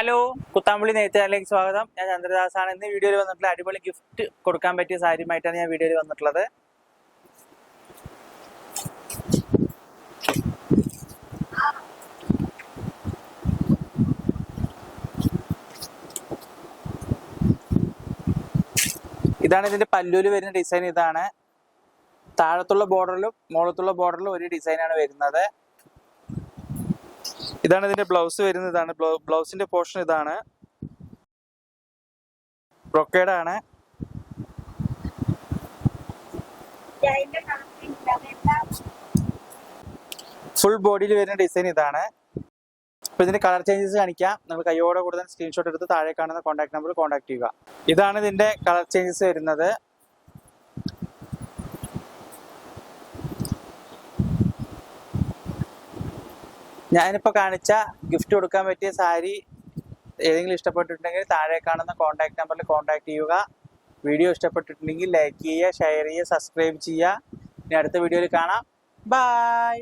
Hello Kuthampully നെയ്ത്തുകാരിലേക്ക് സ്വാഗതം. ഞാൻ ചന്ദ്രദാസാണ്. ഇന്ന് വീഡിയോയിൽ വന്നിട്ടുള്ള അടിപൊളി ഗിഫ്റ്റ് കൊടുക്കാൻ പറ്റിയ സാരിയുമായിട്ടാണ് ഞാൻ വീഡിയോയിൽ വന്നിട്ടുള്ളത്. ഇതാണ് ഇതിന്റെ പല്ലൂൽ വരുന്ന ഡിസൈൻ ഇതാണ് താഴത്തുള്ള ബോർഡറിലും മുകളത്തുള്ള ബോർഡറിലും ഒരു ഡിസൈനാണ് വരുന്നത്. ഇതാണ് ഇതിന്റെ ബ്ലൗസ് വരുന്ന ഇതാണ് ബ്ലൗസിന്റെ പോർഷൻ ഇതാണ്. ബ്രൊക്കേഡാണ് ആണ്. ഫുൾ ബോഡിയിൽ വരുന്ന ഡിസൈൻ ഇതാണ്. അപ്പൊ ഇതിന്റെ കളർ ചേഞ്ചസ് കാണിക്കാം. നമ്മൾ കൈയോടെ കൂടുതൽ സ്ക്രീൻഷോട്ട് എടുത്ത് താഴെ കാണുന്ന കോൺടാക്ട് നമ്പറിൽ കോൺടാക്ട് ചെയ്യുക. ഇതാണ് ഇതിന്റെ കളർ ചേഞ്ചസ് വരുന്നത്. ഞാനിപ്പോൾ കാണിച്ച ഗിഫ്റ്റ് കൊടുക്കാൻ പറ്റിയ സാരി ഏതെങ്കിലും ഇഷ്ടപ്പെട്ടിട്ടുണ്ടെങ്കിൽ താഴെ കാണുന്ന കോൺടാക്ട് നമ്പറിൽ കോൺടാക്ട് ചെയ്യുക. വീഡിയോ ഇഷ്ടപ്പെട്ടിട്ടുണ്ടെങ്കിൽ ലൈക്ക് ചെയ്യുക ഷെയർ ചെയ്യുക സബ്സ്ക്രൈബ് ചെയ്യുക. ഇനി അടുത്ത വീഡിയോയിൽ കാണാം. ബൈ